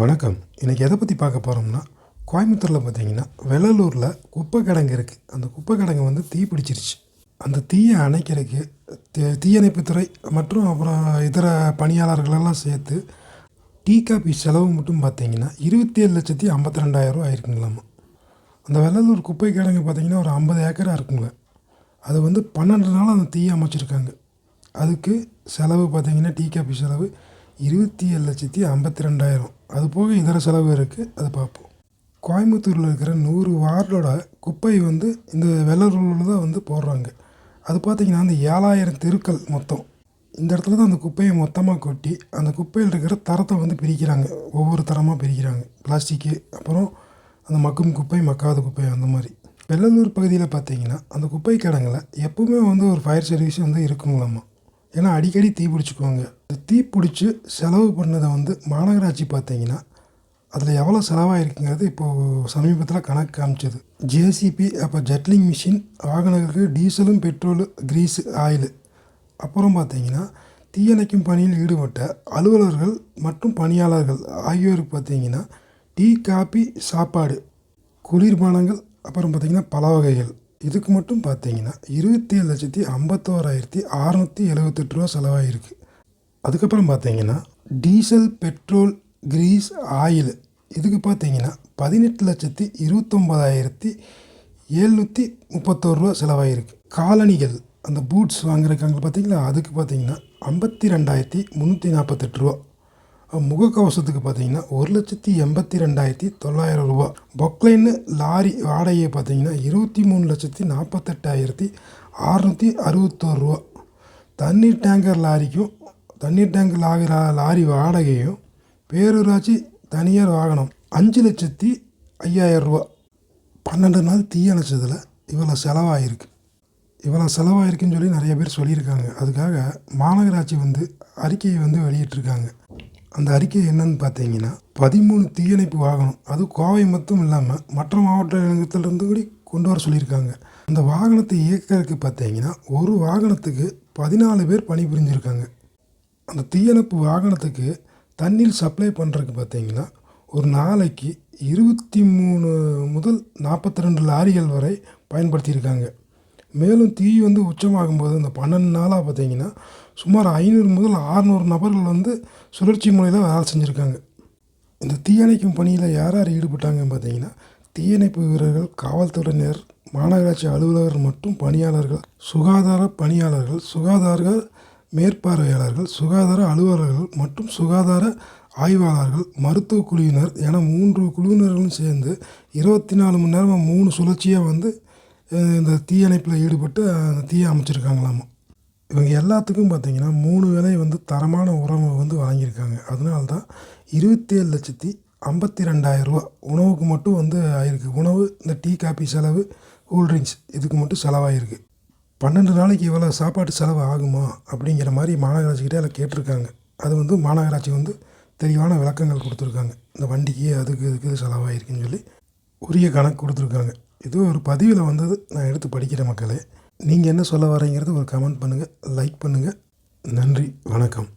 வணக்கம். இன்றைக்கி எதை பற்றி பார்க்க போகிறோம்னா கோயம்புத்தூரில் பார்த்தீங்கன்னா வெள்ளலூரில் குப்பை கிடங்கு இருக்குது அந்த குப்பை கிடங்கு வந்து தீ பிடிச்சிருச்சு. அந்த தீயை அணைக்கிறதுக்கு தீ- தீயணைப்புத்துறை மற்றும் அப்புறம் இதர பணியாளர்களெல்லாம் சேர்த்து டீ காபி செலவு மட்டும் பார்த்தீங்கன்னா இருபத்தி ஏழு லட்சத்தி ஐம்பத்தி ரெண்டாயிரம் ஆயிருக்குங்களாமா. அந்த வெள்ளலூர் குப்பை கிடங்கு பார்த்தீங்கன்னா ஒரு ஐம்பது ஏக்கராக இருக்குங்க. அது வந்து பன்னெண்டு நாள் அந்த தீயை அமைச்சிருக்காங்க. அதுக்கு செலவு பார்த்திங்கன்னா டீ காபி செலவு இருபத்தி ஏழு லட்சத்தி ஐம்பத்தி ரெண்டாயிரம் அது போக இதர செலவு இருக்குது அது பார்ப்போம். கோயம்புத்தூரில் இருக்கிற நூறு வார்டோட குப்பை வந்து இந்த வெள்ளலூரில் தான் வந்து போடுறாங்க. அது பார்த்தீங்கன்னா அந்த ஏழாயிரம் தெருக்கள் மொத்தம். இந்த இடத்துல தான் அந்த குப்பையை மொத்தமாக கொட்டி அந்த குப்பையில் இருக்கிற தரத்தை வந்து பிரிக்கிறாங்க. ஒவ்வொரு தரமாக பிரிக்கிறாங்க. பிளாஸ்டிக்கு அப்புறம் அந்த மக்கும் குப்பை மக்காத குப்பை அந்த மாதிரி. வெள்ளலூர் பகுதியில் பார்த்தீங்கன்னா அந்த குப்பை கிடங்குல எப்பவுமே வந்து ஒரு ஃபயர் சர்வீஸ் வந்து இருக்குங்களாமா? ஏன்னா அடிக்கடி தீ பிடிச்சிக்குவாங்க. இந்த தீ பிடிச்சி செலவு பண்ணதை வந்து மாநகராட்சி பார்த்தீங்கன்னா அதில் எவ்வளோ செலவாயிருக்குங்கிறது இப்போது சமீபத்தில் கணக்கு காமிச்சது. ஜேசிபி அப்போ ஜெட்லிங் மிஷின் வாகனங்களுக்கு டீசலும் பெட்ரோலு கிரீஸு ஆயிலு. அப்புறம் பார்த்தீங்கன்னா தீயணைக்கும் பணியில் ஈடுபட்ட அலுவலர்கள் மற்றும் பணியாளர்கள் ஆகியோருக்கு பார்த்தீங்கன்னா டீ காபி சாப்பாடு குளிர்பானங்கள் அப்புறம் பார்த்திங்கன்னா பல வகைகள் இதுக்கு மட்டும் பார்த்தீங்கன்னா இருபத்தி ஏழு லட்சத்தி ஐம்பத்தோராயிரத்தி அறநூற்றி எழுபத்தெட்டு ரூபா செலவாகிருக்கு அதுக்கப்புறம் பார்த்தீங்கன்னா டீசல் பெட்ரோல் கிரீஸ் ஆயில் இதுக்கு பார்த்தீங்கன்னா பதினெட்டு லட்சத்தி இருபத்தொம்பதாயிரத்தி எழுநூற்றி முப்பத்தோரு ரூபா காலணிகள் அந்த பூட்ஸ் வாங்குறக்காங்க பார்த்தீங்களா? அதுக்கு பார்த்தீங்கன்னா ஐம்பத்தி ரெண்டாயிரத்தி முந்நூற்றி நாற்பத்தெட்டு ரூபா முகக்கவசத்துக்கு பார்த்தீங்கன்னா ஒரு லட்சத்தி எண்பத்தி ரெண்டாயிரத்தி தொள்ளாயிரம் ரூபா. பொக்லைன்னு லாரி வாடகையை பார்த்தீங்கன்னா இருபத்தி மூணு லட்சத்தி நாற்பத்தெட்டாயிரத்தி அறநூற்றி அறுபத்தோரு ரூபா. தண்ணீர் டேங்கர் லாரிக்கும் தண்ணீர் டேங்க் லாரி லாரி வாடகையும் பேரூராட்சி தனியார் வாகனம் அஞ்சு லட்சத்தி ஐயாயிரம் ரூபா. பன்னெண்டு நாள் தீயணைச்சதில் இவ்வளோ செலவாயிருக்கு. இவ்வளோ செலவாயிருக்குன்னு சொல்லி நிறைய பேர் சொல்லியிருக்காங்க. அதுக்காக மாநகராட்சி வந்து அறிக்கையை வந்து வெளியிட்டிருக்காங்க. அந்த அறிக்கை என்னன்னு பார்த்தீங்கன்னா பதிமூணு தீயணைப்பு வாகனம் அது கோவை மட்டும் இல்லாமல் மற்ற மாவட்டத்திலிருந்து கூட கொண்டு வர சொல்லியிருக்காங்க. அந்த வாகனத்தை இயக்கிறதுக்கு பார்த்தீங்கன்னா ஒரு வாகனத்துக்கு பதினாலு பேர் பணிபுரிஞ்சிருக்காங்க. அந்த தீயணைப்பு வாகனத்துக்கு தண்ணீர் சப்ளை பண்ணுறதுக்கு பார்த்தீங்கன்னா ஒரு நாளைக்கு இருபத்தி மூணு முதல் நாற்பத்தி ரெண்டு லாரிகள் வரை பயன்படுத்தியிருக்காங்க. மேலும் தீ வந்து உச்சமாகும்போது இந்த பன்னெண்டு நாளாக பார்த்தீங்கன்னா சுமார் ஐநூறு முதல் ஆறுநூறு நபர்கள் வந்து சுழற்சி முறையில் வேலை செஞ்சுருக்காங்க. இந்த தீயணைக்கும் பணியில் யார் யார் ஈடுபட்டாங்கன்னு பார்த்தீங்கன்னா தீயணைப்பு வீரர்கள் காவல்துறையினர் மாநகராட்சி அலுவலர்கள் மற்றும் பணியாளர்கள் சுகாதார பணியாளர்கள் சுகாதார மேற்பார்வையாளர்கள் சுகாதார அலுவலர்கள் மற்றும் சுகாதார ஆய்வாளர்கள் மருத்துவ குழுவினர் என மூன்று குழுவினர்களும் சேர்ந்து இருபத்தி நாலு மணி நேரம் மூணு சுழற்சியாக வந்து இந்த தீயணைப்பில் ஈடுபட்டு அந்த தீயை அமைச்சிருக்காங்களாமா. இவங்க எல்லாத்துக்கும் பார்த்தீங்கன்னா மூணு வேலை வந்து தரமான உரம் வந்து வாங்கியிருக்காங்க. அதனால தான் இருபத்தேழு லட்சத்தி ஐம்பத்தி ரெண்டாயிரம் ரூபா உணவுக்கு மட்டும் வந்து ஆயிருக்கு. உணவு இந்த டீ காபி செலவு கூல்ட்ரிங்க்ஸ் இதுக்கு மட்டும் செலவாயிருக்கு. பன்னெண்டு நாளைக்கு இவ்வளோ சாப்பாட்டு செலவு ஆகுமா அப்படிங்கிற மாதிரி மாநகராட்சிக்கிட்டே எல்லாம் கேட்டிருக்காங்க. அது வந்து மாநகராட்சி வந்து தெளிவான விளக்கங்கள் கொடுத்துருக்காங்க. இந்த வண்டிக்கு அதுக்கு இதுக்கு செலவாயிருக்குன்னு சொல்லி உரிய கணக்கு கொடுத்துருக்காங்க. இது ஒரு பதிவில் வந்தது நான் எடுத்து படிக்கிற மக்களே. நீங்கள் என்ன சொல்ல வரீங்கிறது ஒரு கமெண்ட் பண்ணுங்கள் லைக் பண்ணுங்கள் நன்றி வணக்கம்.